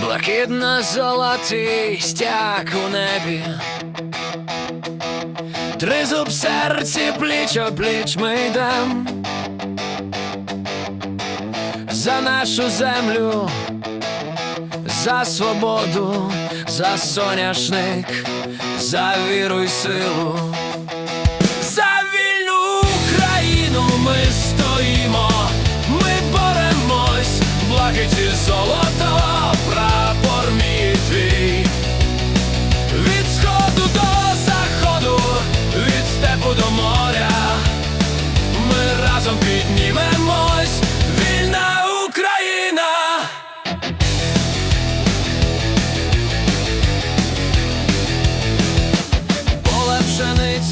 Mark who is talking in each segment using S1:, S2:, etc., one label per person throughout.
S1: Блакитно золотий стяг у небі. Тризуб серці, пліч о пліч ми йдем За нашу землю, за свободу, за соняшник, за віру й силу.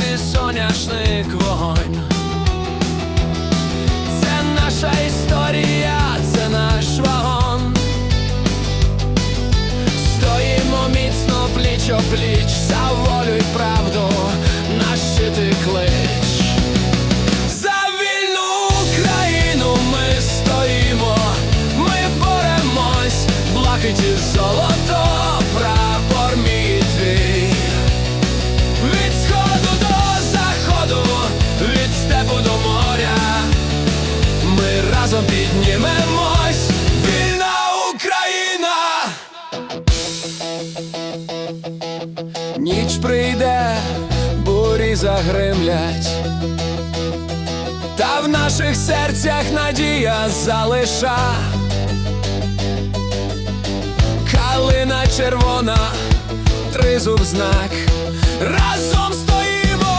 S1: пшениці, соняшник, вогонь. Разом піднімемось, вільна Україна. Ніч прийде, бурі загримлять, та в наших серцях надія залиша. Калина червона, тризуб знак, разом стоїмо.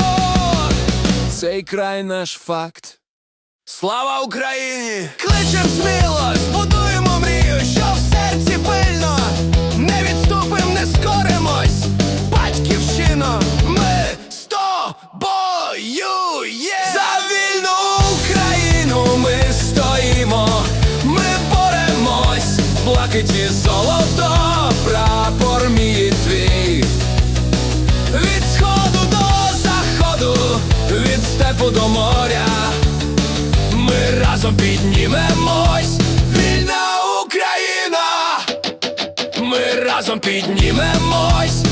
S1: Цей край наш факт. Слава Україні!
S2: Кличем сміло, збудуємо мрію, що в серці пильно. Не відступим, не скоримось. Батьківщино, ми з тобою є.
S1: За вільну Україну ми стоїмо, ми боремось, блакиті золото, прапор мій твій. Від сходу до заходу, від степу до моря, ми разом піднімемось, вільна Україна, ми разом піднімемось,